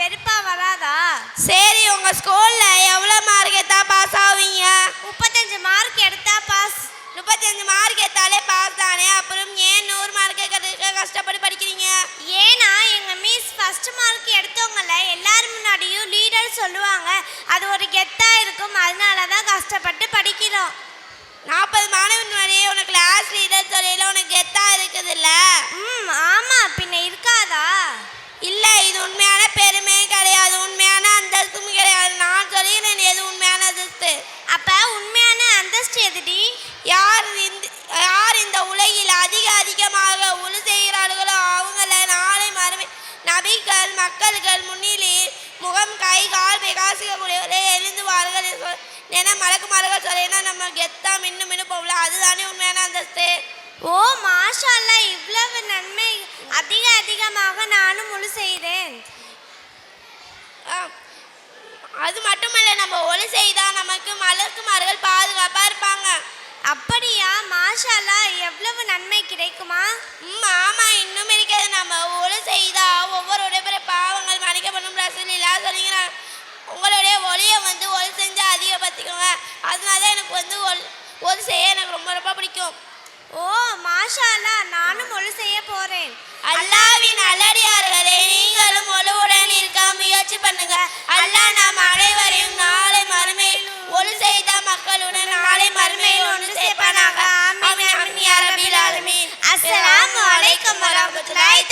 வெறுப்பா வராதா? சரி உங்க ஸ்கூல்ல எவ்வளவு மார்க் எடுத்தா பாஸ் ஆவீங்க? முப்பத்தஞ்சு மார்க் எடுத்தா பாஸ் முப்பத்தஞ்சு மார்க் எடுத்தாலே பாஸ் தானே? அப்புறம் ஏன் நூறு மார்க் எடுக்க கஷ்டப்பட்டு படிக்கிறீங்க? ஏன்னா எங்க மிஸ் ஃபர்ஸ்ட் மார்க் எடுத்தவங்கள எல்லாரும் முன்னாடியும் லீடர் சொல்லுவாங்க. அது ஒரு கெத்தா இருக்கும். முகம் கை கால் விகாசிக்கக்கூடியவரே எழுந்துவார்கள் சொ- என மலக்குமார்கள் சொல்லினா நம்ம கெத்தா மின்னு மின்னு போகல அதுதானே உண்மையான அந்தஸ்து. ஓ மாஷா இவ்வளவு நன்மை அதிக அதிகமாக நானும் முழு செய்தேன். அது மட்டுமல்ல நம்ம ஒளி செய்தா நமக்கு மலக்குமார்கள் பாதுகாப்பா இருப்பாங்க. அப்படியா மாஷா அல்லாஹ் எவ்வளவு நன்மை கிடைக்குமா? ம் ஆமா எனக்கு ரொம்ப பிடிக்கும். ஓ மாஷா நானும் முழு செய்ய போறேன். அல்லாவின் நல்லடியார்களே நீங்களும் ஒழுவுடன் இருக்க முயற்சி பண்ணுங்க. அல்லாஹ் நாம் அனைவரையும் நாளை மறுமையில் ஒளி செய்த மக்களுடன் நாளை மறுமையில் ஒன்று சேர்ப்பானாக ஆமீன் ஆமீன் யா ரபில் ஆலமீன். அஸ்ஸலாமு அலைக்கும் வரஹ்மத்துல்லாஹி